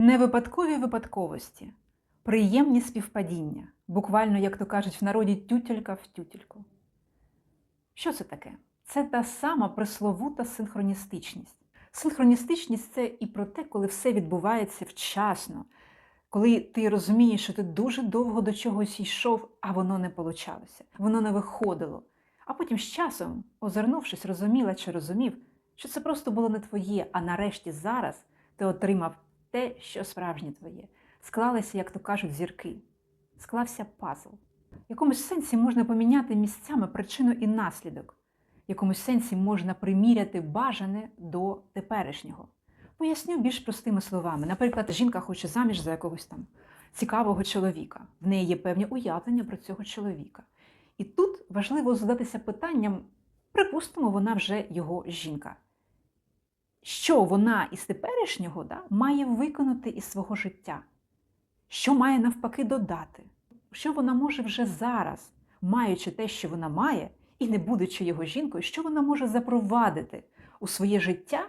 Невипадкові випадковості, приємні співпадіння, буквально, як то кажуть в народі, тютелька в тютельку. Що це таке? Це та сама пресловута синхроністичність. Синхроністичність це і про те, коли все відбувається вчасно, коли ти розумієш, що ти дуже довго до чогось йшов, а воно не получалося, воно не виходило. А потім з часом, озирнувшись, розуміла чи розумів, що це просто було не твоє, а нарешті зараз ти отримав те, що справжнє твоє. Склалися, як то кажуть, зірки. Склався пазл. В якомусь сенсі можна поміняти місцями причину і наслідок. В якомусь сенсі можна приміряти бажане до теперішнього. Поясню більш простими словами. Наприклад, жінка хоче заміж за якогось там цікавого чоловіка. В неї є певні уявлення про цього чоловіка. І тут важливо задатися питанням: припустимо, вона вже його жінка. Що вона із теперішнього да, має виконати із свого життя? Що має навпаки додати? Що вона може вже зараз, маючи те, що вона має, і не будучи його жінкою, що вона може запровадити у своє життя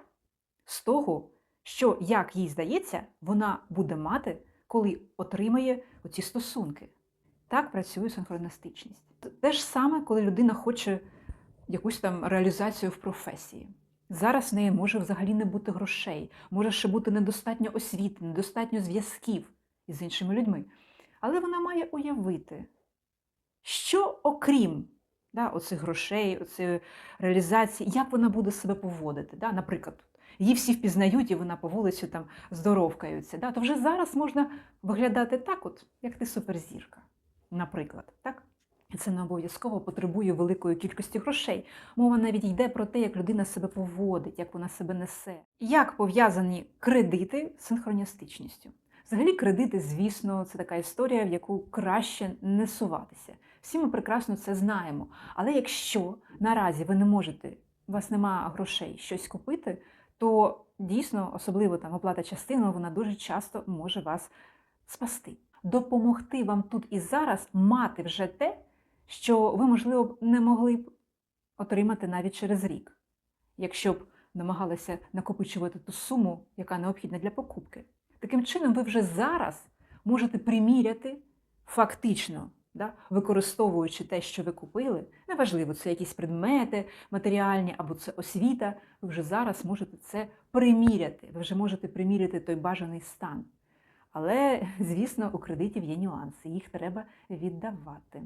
з того, що, як їй здається, вона буде мати, коли отримає оці стосунки. Так працює синхроністичність. Те ж саме, коли людина хоче якусь там реалізацію в професії. Зараз в неї може взагалі не бути грошей, може ще бути недостатньо освіти, недостатньо зв'язків із іншими людьми. Але вона має уявити, що окрім да, оцих грошей, оцієї реалізації, як вона буде себе поводити. Да? Наприклад, її всі впізнають, і вона по вулицю там здоровкаються. Да? То вже зараз можна виглядати так, от, як ти суперзірка, наприклад. так? Це не обов'язково потребує великої кількості грошей. Мова навіть йде про те, як людина себе поводить, як вона себе несе. Як пов'язані кредити з синхроністичністю? Взагалі, кредити, звісно, це така історія, в яку краще не суватися. Всі ми прекрасно це знаємо. Але якщо наразі ви не можете, у вас немає грошей щось купити, то дійсно, особливо там оплата частиною, вона дуже часто може вас спасти. Допомогти вам тут і зараз мати вже те, що ви, можливо, не могли б отримати навіть через рік, якщо б намагалися накопичувати ту суму, яка необхідна для покупки. Таким чином, ви вже зараз можете приміряти фактично, да, використовуючи те, що ви купили, неважливо, це якісь предмети матеріальні або це освіта, ви вже зараз можете це приміряти, ви вже можете приміряти той бажаний стан. Але, звісно, у кредитів є нюанси, їх треба віддавати.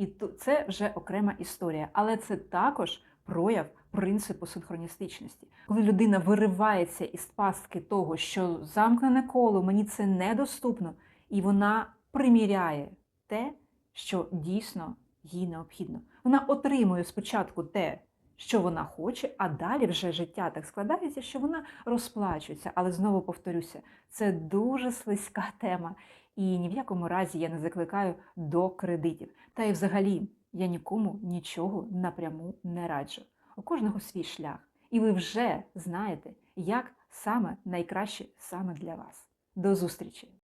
І це вже окрема історія, але це також прояв принципу синхроністичності. Коли людина виривається із пастки того, що замкнене коло, мені це недоступно, і вона приміряє те, що дійсно їй необхідно. Вона отримує спочатку те, що вона хоче, а далі вже життя так складається, що вона розплачується. Але знову повторюся, це дуже слизька тема. І ні в якому разі я не закликаю до кредитів. Та й взагалі я нікому нічого напряму не раджу. У кожного свій шлях. І ви вже знаєте, як саме найкраще саме для вас. До зустрічі!